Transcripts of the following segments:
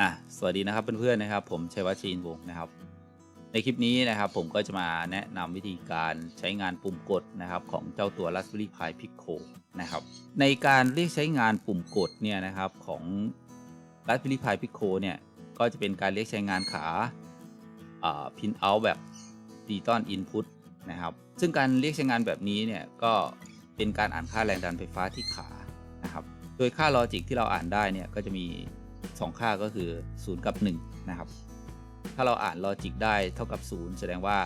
อะสวัสดีนะครับเพื่อนๆนะครับ ผมชัยวัชรินวงศ์นะครับ ในคลิปนี้นะครับผมก็จะมาแนะนำวิธีการใช้งานปุ่มกดนะครับของเจ้าตัว Raspberry Pi Pico นะครับ ในการเรียกใช้งานปุ่มกดเนี่ยนะครับของ Raspberry Pi Pico เนี่ยก็จะเป็นการเรียกใช้งานขาอ่า pin out แบบ digital input นะครับ ซึ่งการเรียกใช้งานแบบนี้เนี่ยก็เป็นการอ่านค่าแรงดันไฟฟ้าที่ขานะครับ โดยค่าลอจิกที่เราอ่านได้เนี่ยก็จะมี 2 ค่าก็คือ 0 กับ 1 นะครับ ถ้าเราอ่านลอจิกได้เท่ากับ 0 แสดงว่า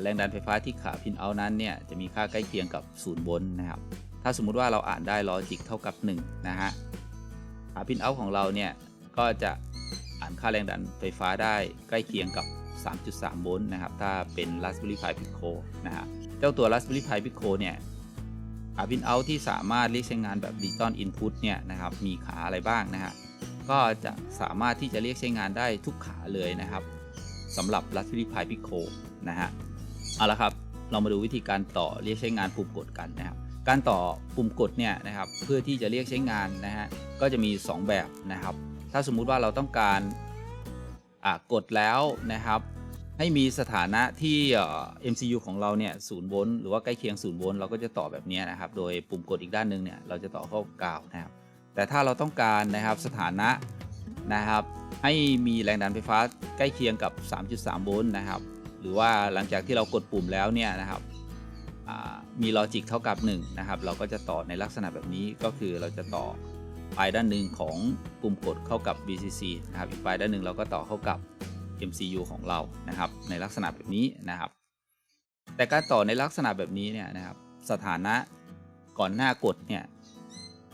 แรงดันไฟฟ้าที่ขาพินเอานั้นเนี่ยจะมีค่าใกล้เคียงกับ 0 โวลต์นะครับ ถ้าสมมุติว่าเราอ่านได้ลอจิกเท่ากับ 1 นะฮะขาพินเอาของเราเนี่ยก็จะอ่านค่าแรงดันไฟฟ้าได้ใกล้เคียงกับ 3.3 โวลต์นะครับ ถ้าเป็น Raspberry Pi Pico นะฮะ เจ้าตัว Raspberry Pi Pico เนี่ยขาพินเอาที่สามารถเรียกใช้งานแบบดิจิตอลอินพุตเนี่ยนะครับ มีขาอะไรบ้างนะฮะ ก็จะสามารถที่จะเรียกใช้งานได้ทุกขาเลยนะครับสำหรับ Raspberry Pi Pico นะฮะเอาละครับเรามาดูวิธีการต่อเรียกใช้งานปุ่มกดกันนะครับการต่อปุ่มกดเนี่ยนะครับเพื่อที่จะเรียกใช้งานนะฮะก็จะมี 2 แบบนะครับ ถ้าสมมุติว่าเราต้องการกดแล้วนะครับ ให้มีสถานะที่ MCU ของเราเนี่ยศูนย์โวลต์หรือว่าใกล้เคียงศูนย์โวลต์เราก็จะต่อแบบนี้นะครับ โดยปุ่มกดอีกด้านหนึ่งเนี่ยเราจะต่อเข้ากาวนะครับ แต่ถ้าเราต้องการนะครับสถานะนะครับ ให้มีแรงดันไฟฟ้าใกล้เคียงกับ 3.3 โวลต์นะครับ หรือว่าหลังจากที่เรากดปุ่มแล้วเนี่ยนะครับมีลอจิกเท่ากับ 1 นะครับ เราก็จะต่อในลักษณะแบบนี้ก็คือเราจะต่อปลายด้านหนึ่งของปุ่มกดเข้ากับ VCC นะครับ อีกปลายด้านหนึ่งเราก็ต่อเข้ากับ MCU ของเรานะครับ ในลักษณะแบบนี้นะครับ แต่การต่อในลักษณะแบบนี้เนี่ยนะครับ สถานะก่อนหน้ากดเนี่ย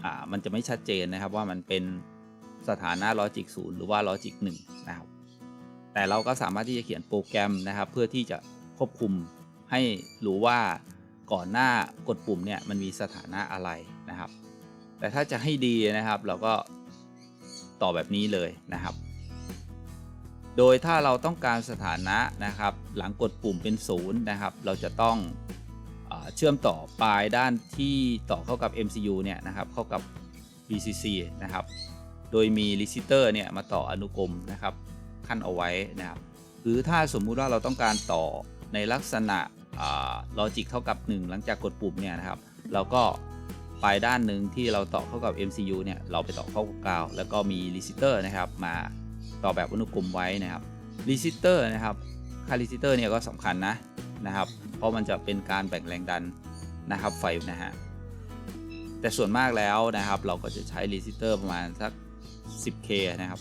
อ่ามันจะไม่ชัดเจนนะครับว่ามันเป็นสถานะลอจิก0หรือว่าลอจิก1นะครับแต่เราก็สามารถที่จะเขียนโปรแกรมนะครับ เพื่อที่จะควบคุมให้รู้ว่าก่อนหน้ากดปุ่มเนี่ยมันมีสถานะอะไรนะครับ แต่ถ้าจะให้ดีนะครับเราก็ต่อแบบนี้เลยนะครับ โดยถ้าเราต้องการสถานะนะครับ หลังกดปุ่มเป็น0นย์นะครับ เราจะต้อง เชื่อมต่อปลายด้านที่ต่อเข้ากับ MCU เนี่ยนะครับเข้ากับ VCC นะครับโดยมีรี c ิเตอร์เนี่ยมาต่ออนุกรมนะครับขั้นเอาไว้นะครับหรือถ้าสมมุติว่าเราต้องการต่อในลักษณะลอจิกเท่ากับ 1 หลังจากกดปุ่มเนี่ยนะครับเราก็ปลายด้านหนึ่งที่เราต่อเข้ากับ MCU เนี่ยเราไปต่อเข้ากับกาวแล้วก็มีรี c ิเตอร์นะครับมาต่อแบบอนุกรมไว้นะครับรี c ิเตอร์นะครับค่ารี c ิเตอร์เนี่ยก็สำคัญนะนะครับ ราะมันจะเป็นการแบ่งแรงดันนะครับไฟนะฮะแต่ส่วนมากแล้วนะครับ เราก็จะใช้รีซิสเตอร์ประมาณสัก 10K นะครับ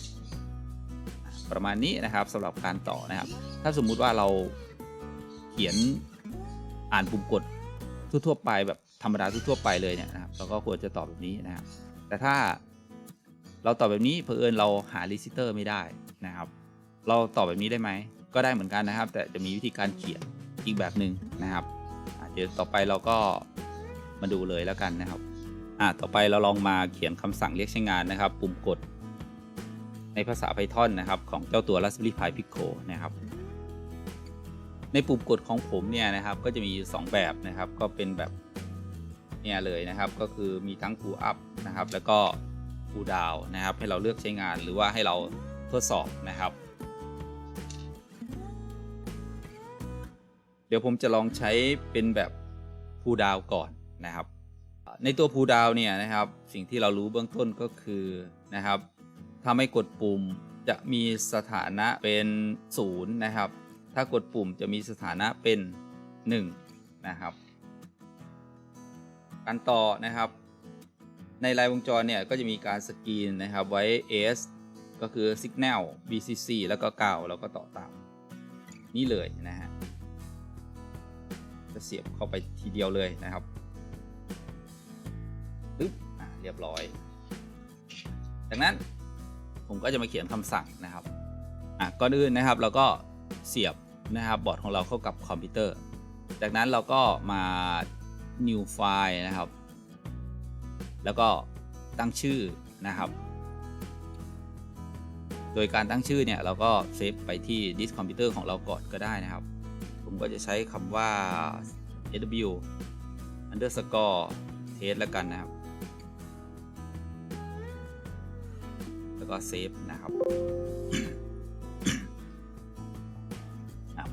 ประมาณนี้นะครับสำหรับการต่อนะครับ ถ้าสมมุติว่าเราเขียนอ่านปุ่มกดทั่วๆไปแบบธรรมดาทั่วๆไปเลยเนี่ยนะครับเราก็ควรจะต่อแบบนี้นะครับ แต่ถ้าเราต่อแบบนี้เผอิญเราหารีซิสเตอร์ไม่ได้นะครับ เราต่อแบบนี้ได้ไหมก็ได้เหมือนกันนะครับ แต่จะมีวิธีการเขียน อีกแบบหนึ่งนะครับเดี๋ยวต่อไปเราก็มาดูเลยแล้วกันนะครับอะต่อไปเราลองมาเขียนคำสั่งเรียกใช้งานนะครับ ปุ่มกด ในภาษา Python นะครับ ของเจ้าตัว Raspberry Pi Pico นะครับในปุ่มกดของผมเนี่ยนะครับก็จะมี 2 แบบนะครับก็เป็นแบบเนี่ยเลยนะครับก็คือมีทั้ง pull up นะครับแล้วก็ pull down นะครับให้เราเลือกใช้งานหรือว่าให้เราทดสอบนะครับ ดี๋ยวผมจะลองใช้เป็นแบบพูดาวก่อนนะครับ ในตัวพูดาวเนี่ยนะครับ สิ่งที่เรารู้เบื้องต้นก็คือนะครับถ้าไม่กดปุ่มจะมีสถานะเป็น0นะครับ ถ้ากดปุ่มจะมีสถานะเป็น 1 นะครับการต่อนะครับ ในรายวงจรเนี่ยก็จะมีการสกรีนนะครับไว้ S ก็คือ Signal BCC แล้วก็กาวแล้วก็ต่อตามนี่เลยนะฮะ เสียบเข้าไปทีเดียวเลยนะครับปึ๊บอะเรียบร้อย จากนั้นผมก็จะมาเขียนคำสั่งนะครับอะก่อนอื่นนะครับเราก็เสียบนะครับบอร์ดของเราเข้ากับคอมพิวเตอร์ จากนั้นเราก็มา new file นะครับ แล้วก็ตั้งชื่อนะครับ โดยการตั้งชื่อเนี่ยเราก็เซฟไปที่ดิสคอมพิวเตอร์ของเราก่อนก็ได้นะครับ ผมก็จะใช้คำว่า sw underscore test แล้วกันนะครับ แล้วก็ก็เซฟนะครับ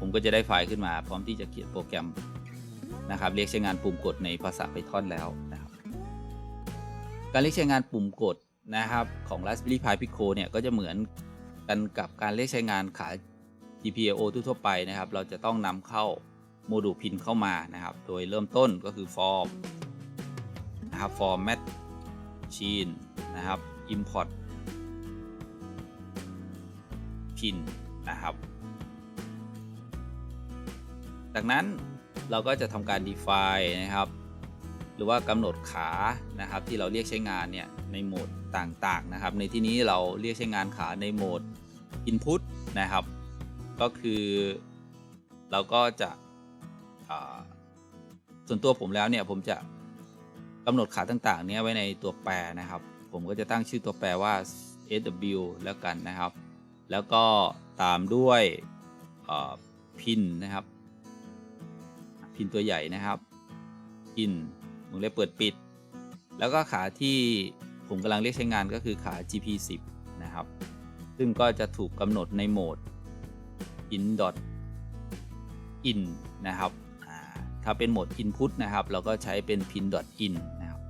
ผมก็จะได้ไฟล์ขึ้นมา พร้อมที่จะเขียนโปรแกรมนะครับ เรียกใช้งานปุ่มกดในภาษา Python แล้วนะครับ การเรียกใช้งานปุ่มกดนะครับของ Raspberry Pi Pico เนี่ยก็จะเหมือนกันกับการเรียกใช้งานขา GPIO ทั่วไปนะครับ เราจะต้องนำเข้าโมดูลพินเข้ามานะครับ โดยเริ่มต้นก็คือ form นะครับ format machine นะครับ import pin นะครับ จากนั้นเราก็จะทำการ define นะครับ หรือว่ากำหนดขานะครับที่เราเรียกใช้งานเนี่ยในโหมดต่างๆนะครับ ในที่นี้เราเรียกใช้งานขาในโหมด input นะครับ ก็คือเราก็จะส่วนตัวผมแล้วเนี่ยผมจะกำหนดขาต่างๆเนี้ยไว้ในตัวแปรนะครับ ผมก็จะตั้งชื่อตัวแปรว่า sw แล้วกันนะครับ แล้วก็ตามด้วยพินนะครับ พินตัวใหญ่นะครับพินวงเล็บเปิดปิด แล้วก็ขาที่ผมกำลังเรียกใช้งานก็คือขา gp10 นะครับ ซึ่งก็จะถูกกำหนดในโหมด in dot in นะครับถ้าเป็นโหมด input นะครับ เราก็ใช้เป็น pin dot in นะครับ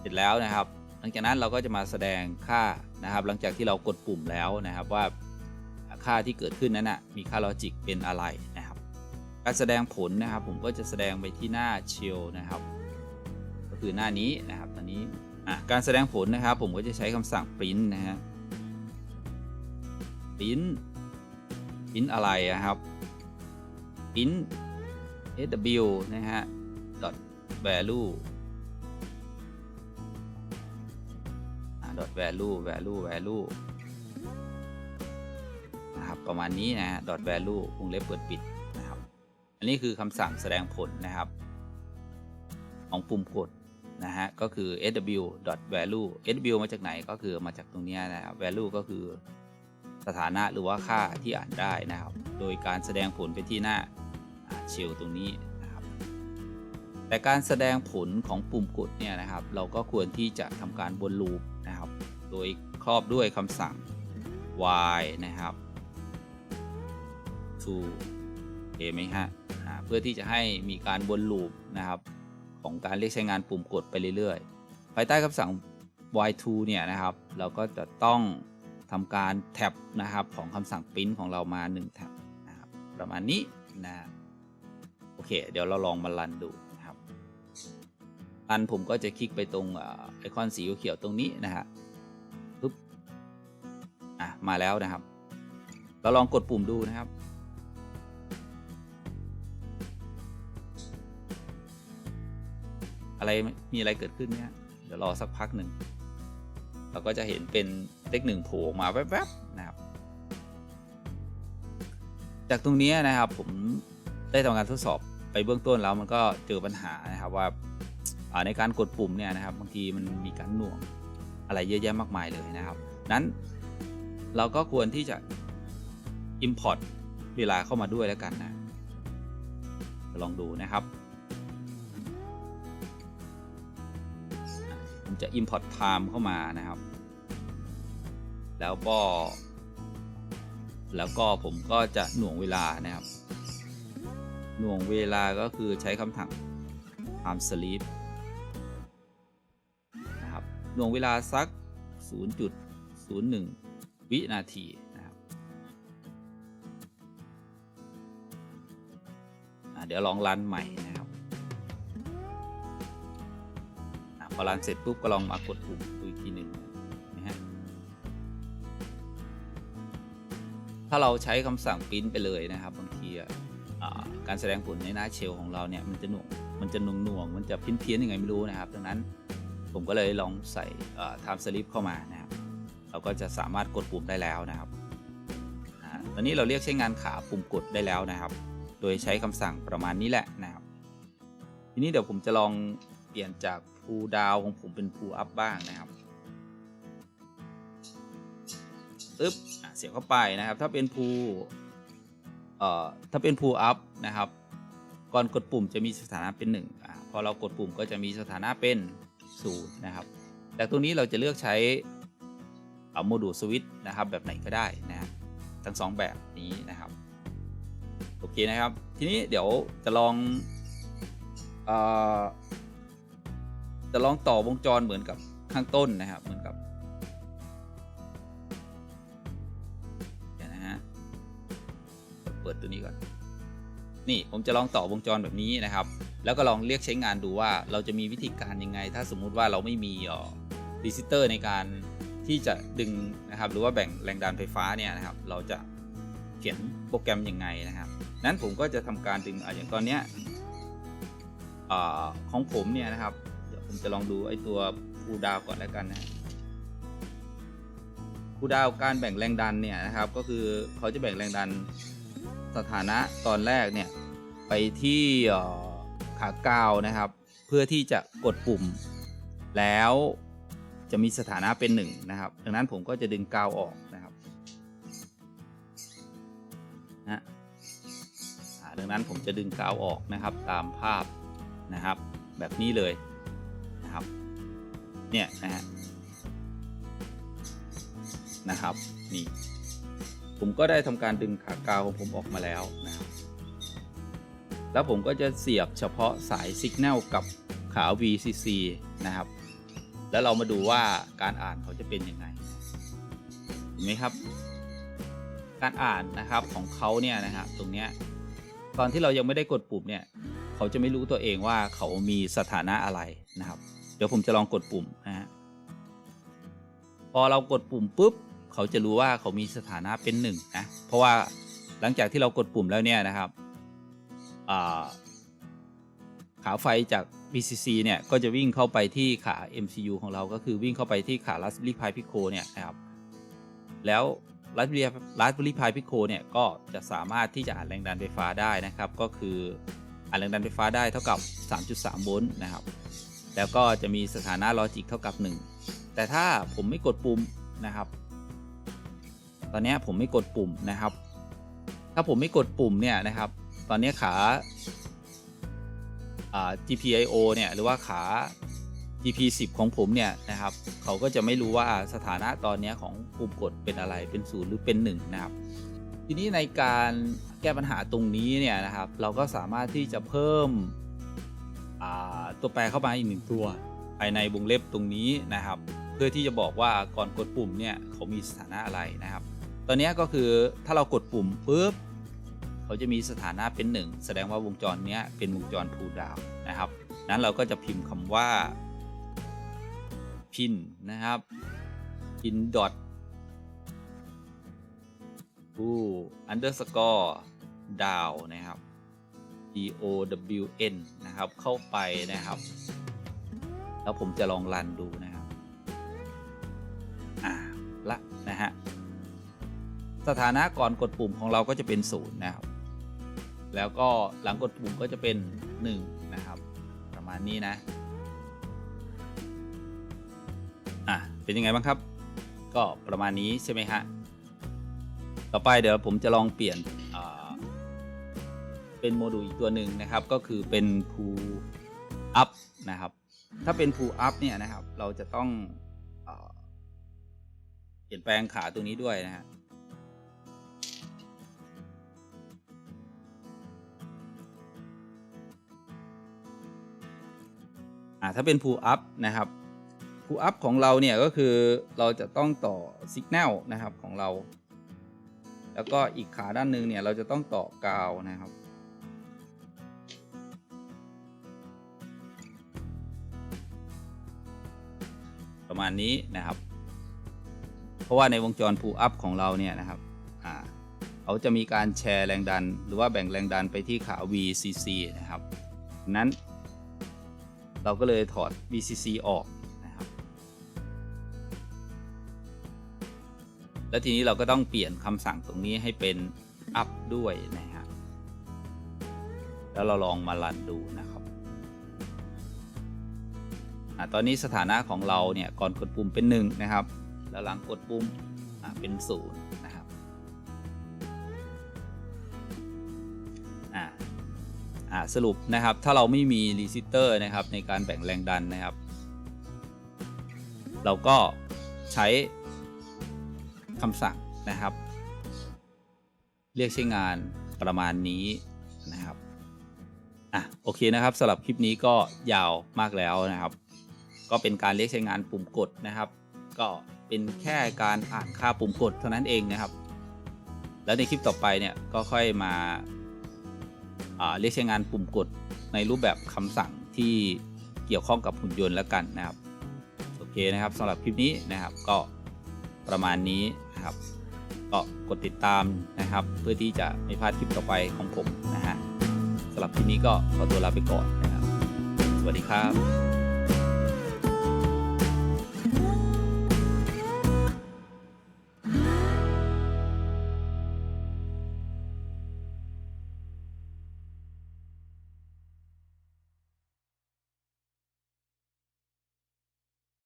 เสร็จแล้วนะครับ หลังจากนั้นเราก็จะมาแสดงค่านะครับ หลังจากที่เรากดปุ่มแล้วนะครับว่าค่าที่เกิดขึ้นนั้นนะมีค่าลอจิกเป็นอะไรนะครับ การแสดงผลนะครับ ผมก็จะแสดงไปที่หน้า shell นะครับ ก็คือหน้านี้นะครับตอนนี้การแสดงผลนะครับ ผมก็จะใช้คำสั่ง print นะฮะ print print อะไรอะครับ print sw นะฮะ dot value dot value value value นะครับประมาณนี้นะฮะ dot value วงเล็บเปิดปิดนะครับ อันนี้คือคำสั่งแสดงผลนะครับ ของปุ่มกดนะฮะก็คือ sw dot value sw มาจากไหนก็คือมาจากตรงนี้นะครับ value ก็คือ สถานะหรือว่าค่าที่อ่านได้นะครับ โดยการแสดงผลไปที่หน้าเชลตรงนี้นะครับ แต่การแสดงผลของปุ่มกดเนี่ยนะครับ เราก็ควรที่จะทำการวนลูปนะครับ โดยครอบด้วยคำสั่ง y นะครับ to เห็นไหมฮะเพื่อที่จะให้มีการวนลูปนะครับของการเรียกใช้งานปุ่มกดไปเรื่อยๆ ภายใต้คำสั่ง y2 เนี่ยนะครับ เราก็จะต้อง ทำการแท็บนะครับของคำสั่ง print ของเรามา 1 แท็บนะครับประมาณนี้นะโอเค เดี๋ยวเราลองมารันดูนะครับรันผมก็จะคลิกไปตรงไอคอนสีเขียวตรงนี้นะฮะปุ๊บอะมาแล้วนะครับ เราลองกดปุ่มดูนะครับอะไรมีอะไรเกิดขึ้นเนี่ยเดี๋ยวรอสักพักหนึ่ง เราก็จะเห็นเป็นเลขหนึ่งโผล่ออกมาแวบๆนะครับ จากตรงนี้นะครับผมได้ทำการทดสอบไปเบื้องต้นแล้วมันก็เจอปัญหานะครับว่าในการกดปุ่มเนี่ยนะครับบางทีมันมีการหน่วงอะไรเยอะแยะมากมายเลยนะครับ นั้นเราก็ควรที่จะ import เวลาเข้ามาด้วยแล้วกันนะ ลองดูนะครับ จะ import time เข้ามานะครับ แล้วก็ แล้วก็ผมก็จะหน่วงเวลานะครับ หน่วงเวลาก็คือใช้คำถัง time sleep นะครับ หน่วงเวลาสัก 0.01 วินาทีนะครับเดี๋ยวลองรันใหม่นะครับ อรันเสร็จปุ๊บก็ลองมากดปุ่มดูอีกทีหนึ่งนะฮะถ้าเราใช้คำสั่งปริ้นไปเลยนะครับบางทีการแสดงผลในหน้าเชลของเราเนี่ยมันจะหน่วงมันจะหน่วงหน่วงมันจะเพี้ยนเพี้ยนยังไงไม่รู้นะครับ ดังนั้นผมก็เลยลองใส่ time slip เข้ามานะครับเราก็จะสามารถกดปุ่มได้แล้วนะครับตอนนี้เราเรียกใช้งานขาปุ่มกดได้แล้วนะครับ โดยใช้คำสั่งประมาณนี้แหละนะครับ ทีนี้เดี๋ยวผมจะลองเปลี่ยนจาก พูดาวของผมเป็นพูอัพบ้างนะครับอึ๊บเสียบเข้าไปนะครับ ถ้าเป็นพูเอ่อถ้าเป็นพูอัพนะครับ ก่อนกดปุ่มจะมีสถานะเป็น1อ่าพอเรากดปุ่มก็จะมีสถานะเป็น0นะครับแต่ตรงนี้เราจะเลือกใช้โมดูลสวิตช์นะครับแบบไหนก็ได้นะทั้งสองแบบนี้นะครับโอเคนะครับ ทีนี้เดี๋ยวจะลองเออ จะลองต่อวงจรเหมือนกับข้างต้นนะครับ เหมือนกับเดี๋ยวนะฮะเปิดตัวนี้ก่อน นี่ผมจะลองต่อวงจรแบบนี้นะครับ แล้วก็ลองเรียกใช้งานดูว่าเราจะมีวิธีการยังไง ถ้าสมมุติว่าเราไม่มีรีซิสเตอร์ในการที่จะดึงนะครับหรือว่าแบ่งแรงดันไฟฟ้าเนี่ยนะครับ เราจะเขียนโปรแกรมยังไงนะครับนั้นผมก็จะทำการดึงออย่างตอนเนี้ยของผมเนี่ยนะครับ ผมจะลองดูไอ้ตัวคูดาวก่อนแล้วกันนะคูดาวการแบ่งแรงดันเนี่ยนะครับ ก็คือเขาจะแบ่งแรงดันสถานะตอนแรกเนี่ยไปที่ขากาวนะครับ เพื่อที่จะกดปุ่ม แล้วจะมีสถานะเป็นหนึ่งนะครับ ดังนั้นผมก็จะดึงกาวออกนะครับนะดังนั้นผมจะดึงกาวออกนะครับตามภาพนะครับ แบบนี้เลย เนี่ยนะฮะนะครับนี่ผมก็ได้ทำการดึงขากาวของผมออกมาแล้วนะครับ แล้วผมก็จะเสียบเฉพาะสายสัญญาณกับขา VCC นะครับ แล้วเรามาดูว่าการอ่านเขาจะเป็นยังไงเห็นไหมครับ การอ่านนะครับของเขาเนี่ยนะครับตรงเนี้ยตอนที่เรายังไม่ได้กดปุ่มเนี่ย เขาจะไม่รู้ตัวเองว่าเขามีสถานะอะไรนะครับ เดี๋ยวผมจะลองกดปุ่มนะฮะพอเรากดปุ่มปุ๊บ เขาจะรู้ว่าเขามีสถานะเป็นหนึ่งนะ เพราะว่าหลังจากที่เรากดปุ่มแล้วเนี่ยนะครับขาไฟจาก VCC เนี่ยก็จะวิ่งเข้าไปที่ขา MCU ของเราก็คือวิ่งเข้าไปที่ขา Raspberry Pi Pico เนี่ยนะครับแล้ว Raspberry Raspberry Pi Pico เนี่ยก็จะสามารถที่จะอ่านแรงดันไฟฟ้าได้นะครับ ก็คืออ่านแรงดันไฟฟ้าได้เท่ากับ 3.3 โวลต์นะครับ แล้วก็จะมีสถานะลอจิกเท่ากับ 1 แต่ถ้าผมไม่กดปุ่มนะครับ ตอนนี้ผมไม่กดปุ่มนะครับ ถ้าผมไม่กดปุ่มเนี่ยนะครับ ตอนนี้ขา GPIO เนี่ยหรือว่าขา GP10 ของผมเนี่ยนะครับ เขาก็จะไม่รู้ว่าสถานะตอนนี้ของปุ่มกดเป็นอะไรเป็นศูนย์หรือเป็น1นะครับ ทีนี้ในการแก้ปัญหาตรงนี้เนี่ยนะครับ เราก็สามารถที่จะเพิ่ม ตัวแปรเข้ามาอีกหนึ่งตัว ภายในวงเล็บตรงนี้นะครับ เพื่อที่จะบอกว่าก่อนกดปุ่มเนี่ยเขามีสถานะอะไรนะครับ ตอนนี้ก็คือถ้าเรากดปุ่มปุ๊บเขาจะมีสถานะเป็น 1 แสดงว่าวงจรนี้เป็นวงจร pull down นะครับนั้นเราก็จะพิมพ์คำว่า pin นะครับ pin dot pull underscore down นะครับ d o w n นะครับ เข้าไปนะครับ แล้วผมจะลองรันดูนะครับ อ่าละนะฮะ สถานะก่อนกดปุ่มของเราก็จะเป็นศูนย์นะครับ แล้วก็หลังกดปุ่มก็จะเป็น1นะครับ ประมาณนี้นะ อะเป็นยังไงบ้างครับ ก็ประมาณนี้ใช่ไหมฮะ ต่อไปเดี๋ยวผมจะลองเปลี่ยน เป็นโมดูลอีกตัวหนึ่งนะครับ ก็คือเป็น pull up นะครับ ถ้าเป็น pull up เนี่ยนะครับ เราจะต้องเอเปลี่ยนแปลงขาตัวนี้ด้วยนะฮะอ่าถ้าเป็น pull up นะครับ pull up ของเราเนี่ยก็คือเราจะต้องต่อ signal นะครับของเรา แล้วก็อีกขาด้านหนึ่งเนี่ยเราจะต้องต่อกาวนะครับ ประมาณนี้นะครับ เพราะว่าในวงจร pull up ของเราเนี่ยนะครับเขาจะมีการแชร์แรงดัน หรือว่าแบ่งแรงดันไปที่ขา VCC นะครับ นั้นเราก็เลยถอด VCC ออกนะครับ แล้วทีนี้เราก็ต้องเปลี่ยนคำสั่งตรงนี้ให้เป็น up ด้วยนะครับแล้วเราลองมารันดูนะครับ ตอนนี้สถานะของเราเนี่ยก่อนกดปุ่มเป็น1นะครับ แล้วหลังกดปุ่มเป็น0นะครับสรุปนะครับถ้าเราไม่มีรีซิสเตอร์นะครับในการแบ่งแรงดันนะครับ เราก็ใช้คำสั่งนะครับ เรียกใช้งานประมาณนี้นะครับอะโอเคนะครับสำหรับคลิปนี้ก็ยาวมากแล้วนะครับ ก็เป็นการเรียกใช้งานปุ่มกดนะครับ ก็เป็นแค่การอ่านค่าปุ่มกดเท่านั้นเองนะครับ แล้วในคลิปต่อไปเนี่ยก็ค่อยมาาเรียกใช้งานปุ่มกดในรูปแบบคำสั่งที่เกี่ยวข้องกับหุ่นยนต์แล้วกันนะครับโอเคนะครับสำหรับคลิปนี้นะครับก็ประมาณนี้นะครับ ก็กดติดตามนะครับ เพื่อที่จะไม่พลาดคลิปต่อไปของผมนะฮะสำหรับคลิปนี้ก็ขอตัวลาไปก่อนนะครับ สวัสดีครับ